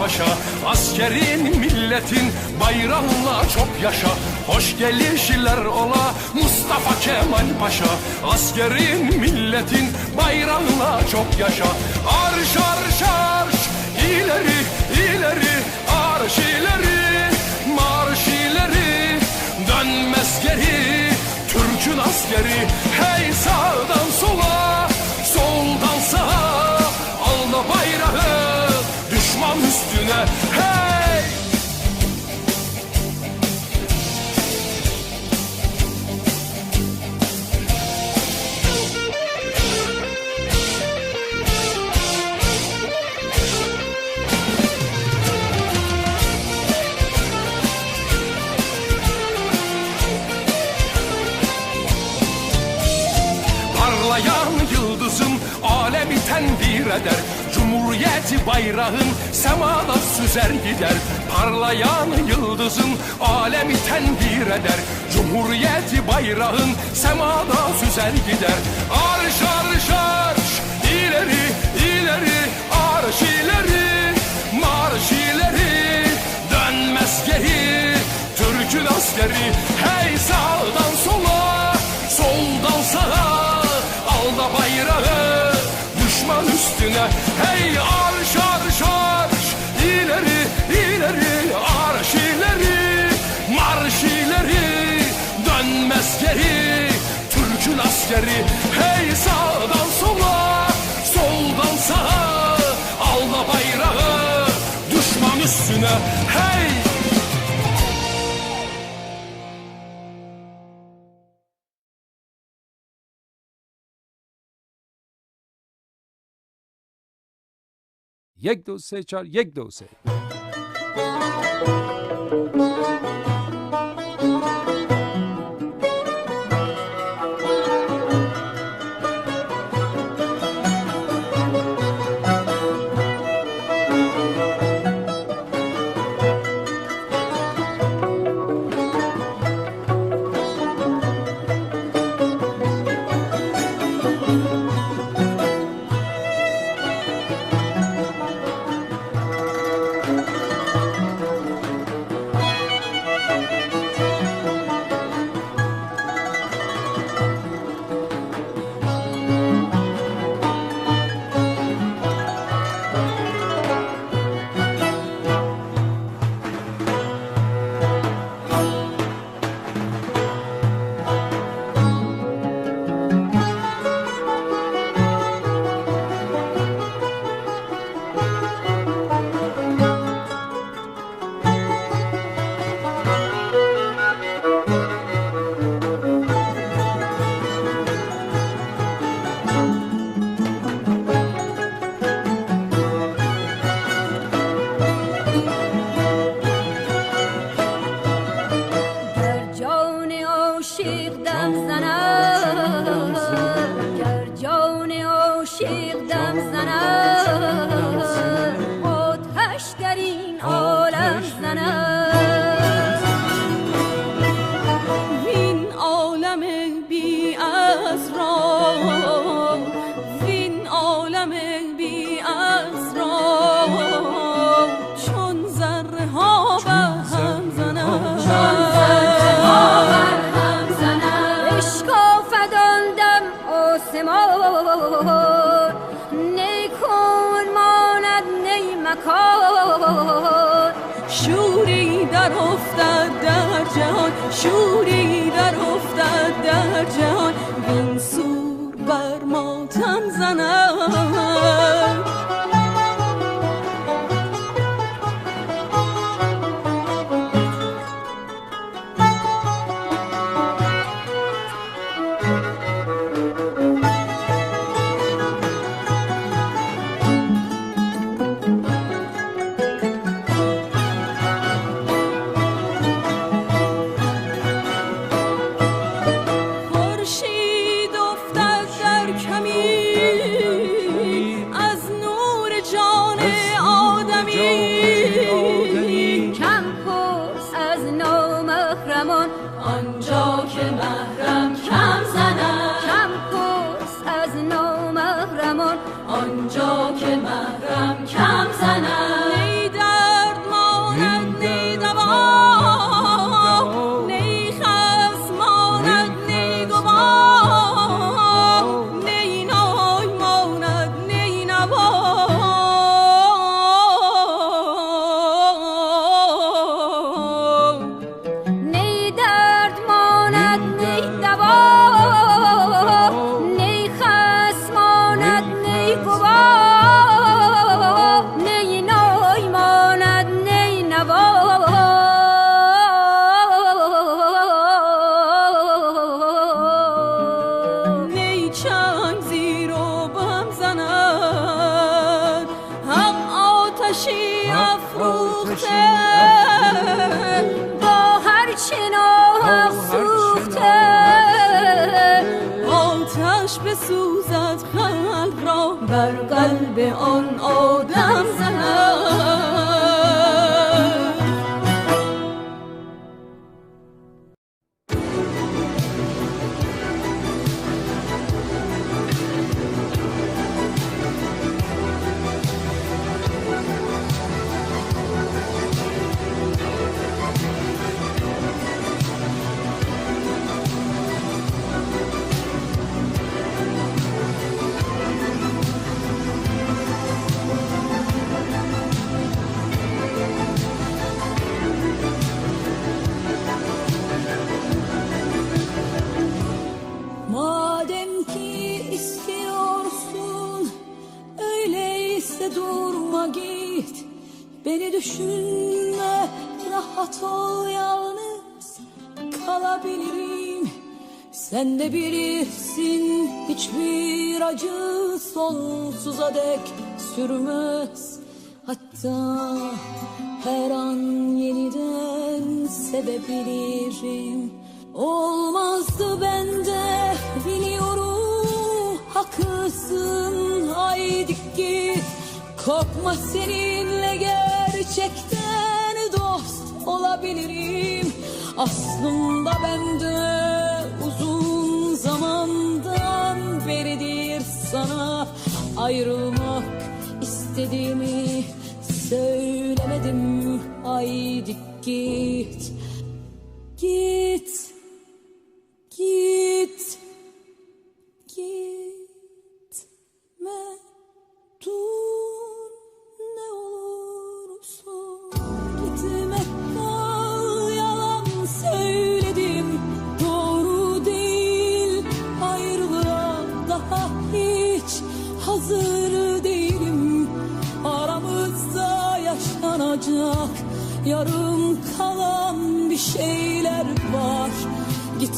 Paşa Askerin milletin bayrağına çok yaşa. Hoş gelişler ola Mustafa Kemal Paşa. Askerin milletin bayrağına çok yaşa. Arş arş arş ileri ileri arş ileri marş ileri. Dönmez geri Türk'ün askeri hey bayrağın semada süzer gider. Parlayan yıldızım alemi tenvir eder. Cumhuriyeti bayrağın semada süzer gider. Arş arş arş ileri ileri Hey sağdan sola soldan sağa Alma bayrağı düşman üstüne Hey Yek dose çar, yek dose. عالم بی اسرار. چون ذره ها بر هم زنند. اشکافد آن دم آسمان. نیکون ماند نی مکان شوری در افتد در جهان. شوری در افتد در جهان. ماتم Sen de bilirsin hiçbir acı sonsuza dek sürmez. Hatta her an yeniden sevebilirim. Olmazdı bende biliyorum haklısın. Haydi git Korkma seninle gerçekten dost olabilirim. Aslında uzun zamandan beridir sana ayrılmak istediğimi söylemedim. Haydi git Git Git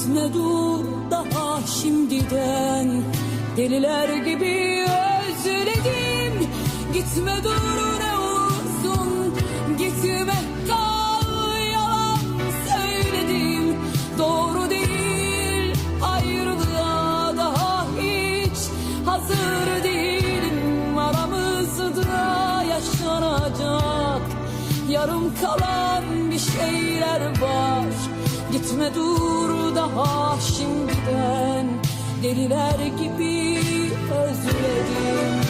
Gitme dur daha şimdiden. Deliler gibi özledim. Gitme dur ne olursun Gitme kal yalan söyledim. Doğru değil ayrılığa daha hiç Hazır değilim. Aramızda yaşanacak Yarım kalan bir şeyler var. Gitme dur daha şimdiden Deliler gibi özledim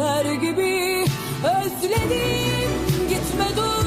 Deliler gibi özledim. Gitme dur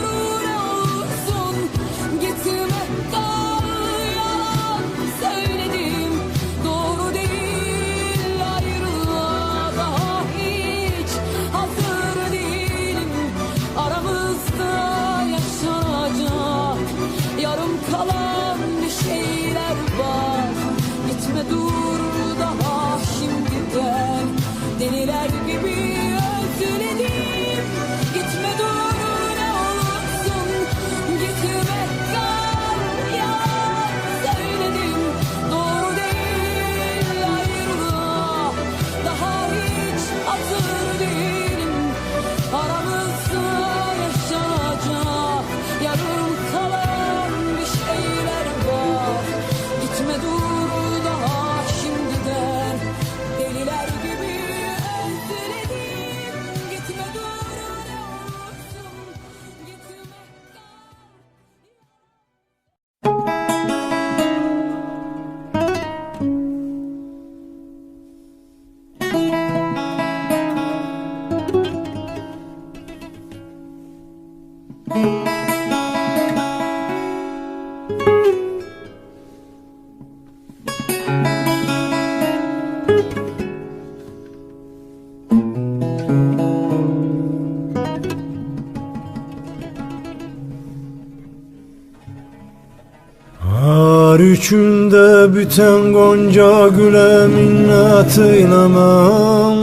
Har üçünde büten gonca güle minnet eylemem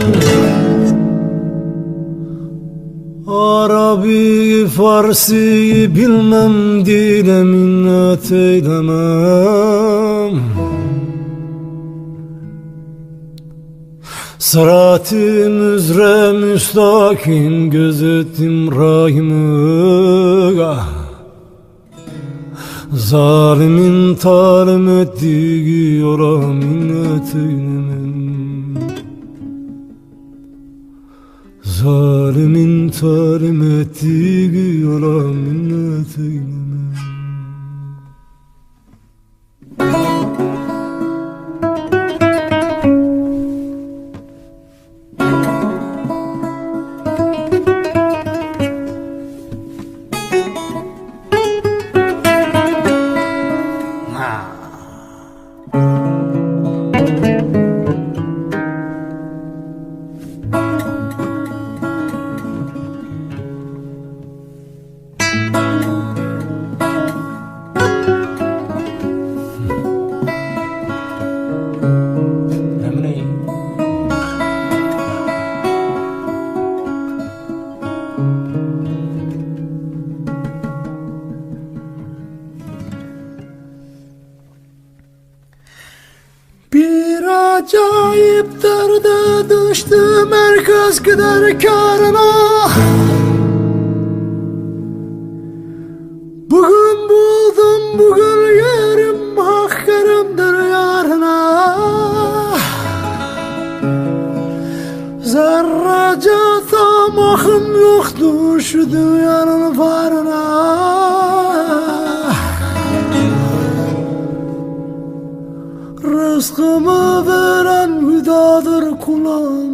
Arabi Farsi bilmem dile minnet eylemem Sırat-ı müzre müstakim gözettim rahimı ah. Zalimin talim ettiği yola minnet eylemem Zalimin talim ettiği yola minnet eylemem herkes gider karına. Bugün buldum bugün yerim hak yerimdir yarına. Zerrece tamahım yoktu şu dünyanın varına Rızkımı veren hüdadır kulağım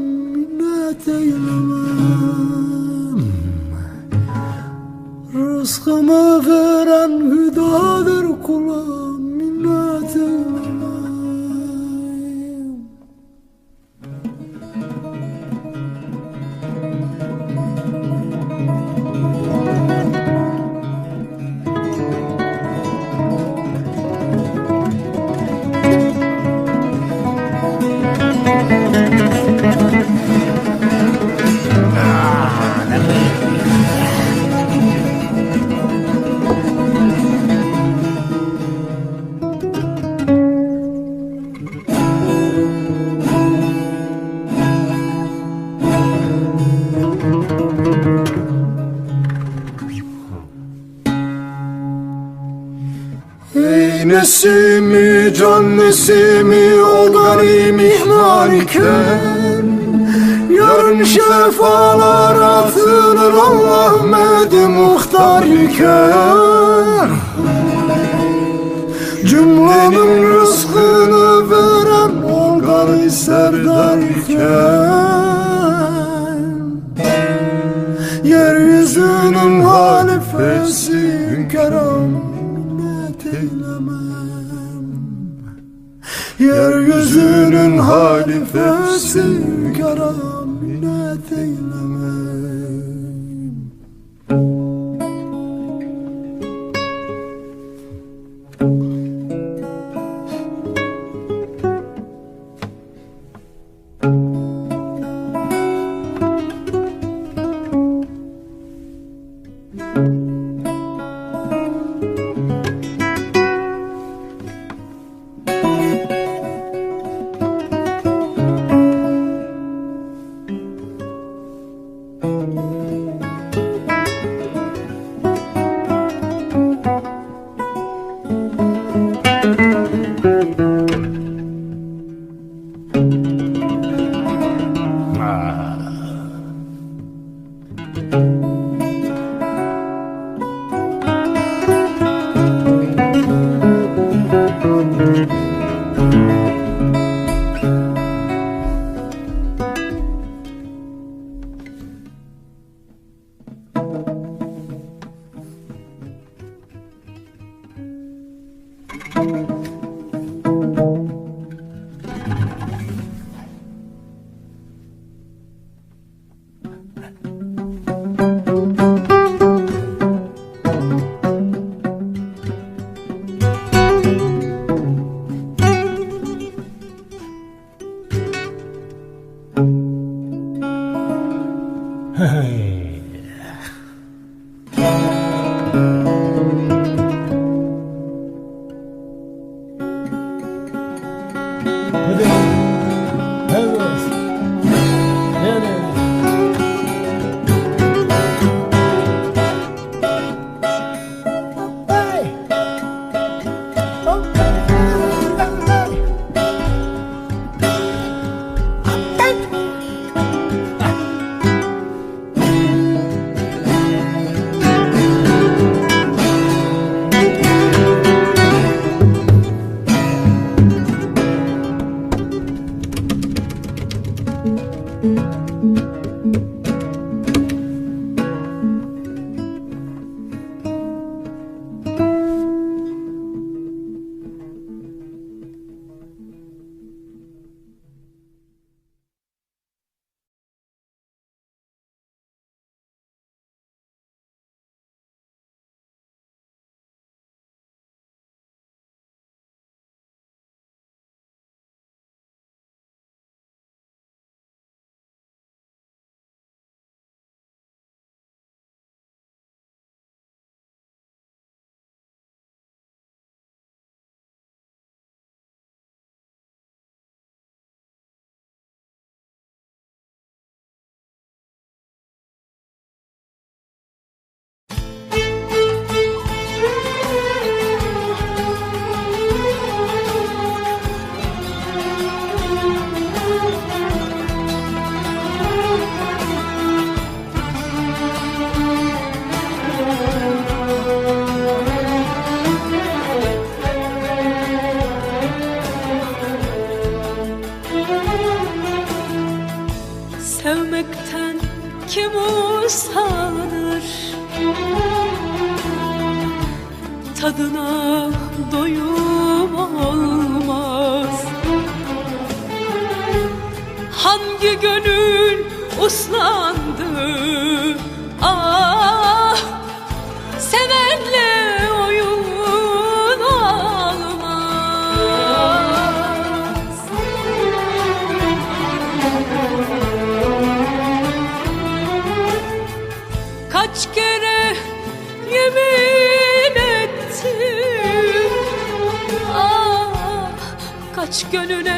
Rızkımı veren Yarın şefalar atılır Allah medi muhtar iken Cümlenin rızkını veren ol gari serdar iken Yeryüzünün halifesi hünkârım minnet eylemem. Yeryüzünün halifesi hünkârım minnet Sevenle oyun olmaz. Kaç kere yemin ettim. Ah kaç gönüle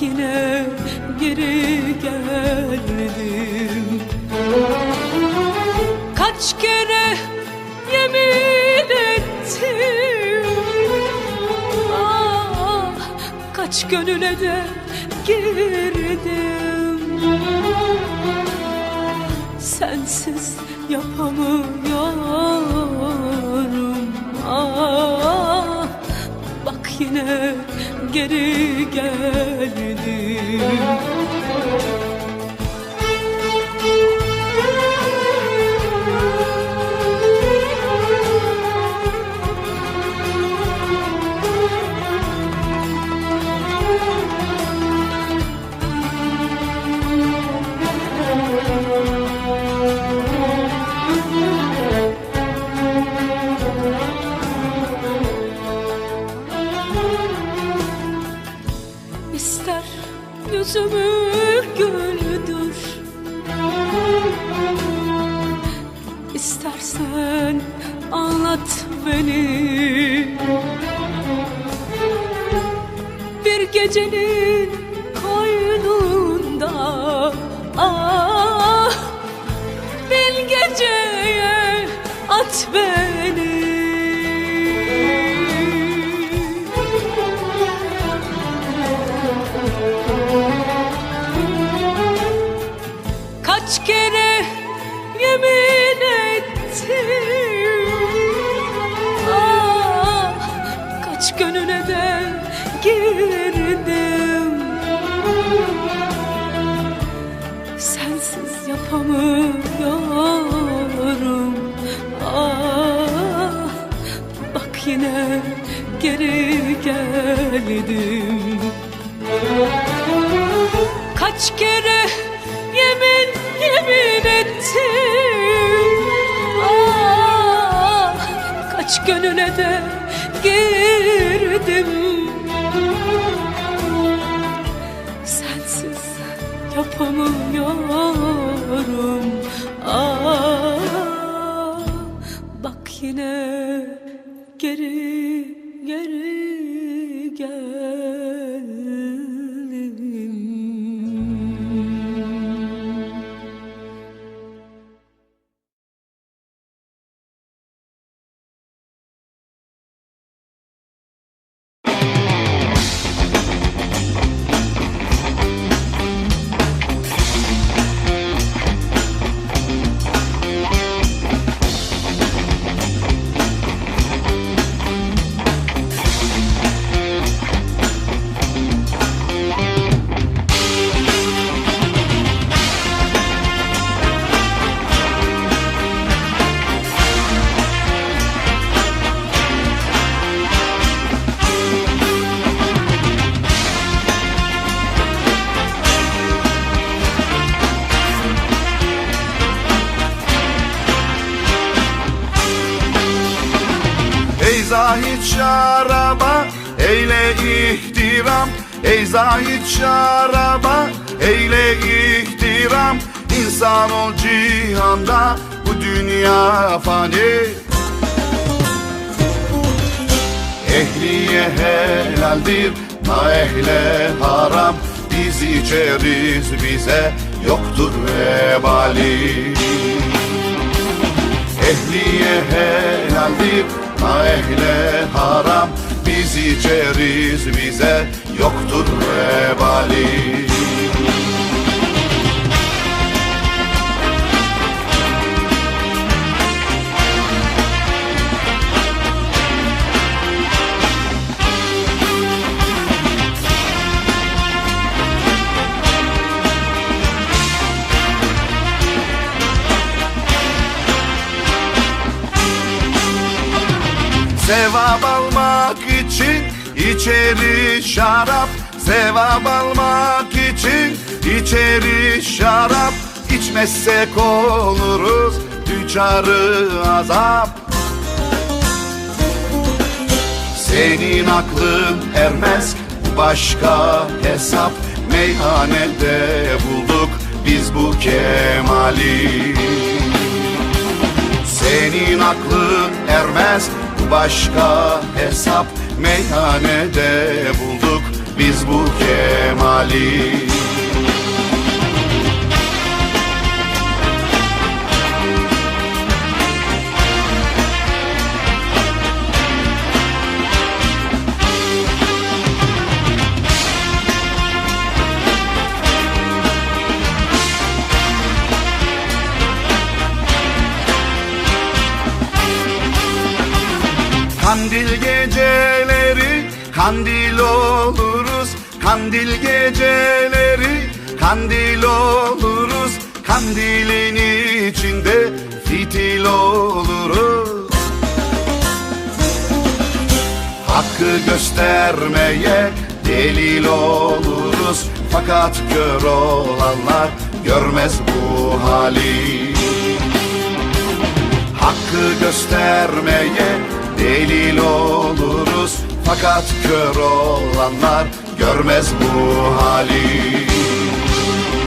yine geri geldim. Kaç kere yemin ettim. Ah kaç gönüle de girdim. Sensiz yapamıyorum. Ah bak yine geri geldim gecenin koynunda. Ah bir geceye at beni yine geri geldim. Kaç kere yemin yemin ettim. Ah kaç gönüle de girdim. Sensiz yapamıyorum. Ah bak yine geri geri Zahid şaraba eyle ihtiram. İnsan ol cihanda bu dünya fani. Ehliye helaldir ma ehle haram. Biz içeriz bize yoktur vebali. Ehliye helaldir ma ehle haram. Biz içeriz bize yoktur vebali. Sevap almak için içeri şarap Sevap almak için içeri şarap. İçmezsek oluruz düçarı azap. Senin aklın ermez başka hesap. Meyhanede bulduk biz bu kemali. Senin aklın ermez başka hesap Meyhanede bulduk biz bu kemali. Kandil geceleri kandil oluruz Kandil geceleri. Kandil oluruz Kandilin içinde fitil oluruz. Hakkı göstermeye delil oluruz. Fakat kör olanlar görmez bu hali. Hakkı göstermeye delil oluruz Fakat kör olanlar görmez bu hali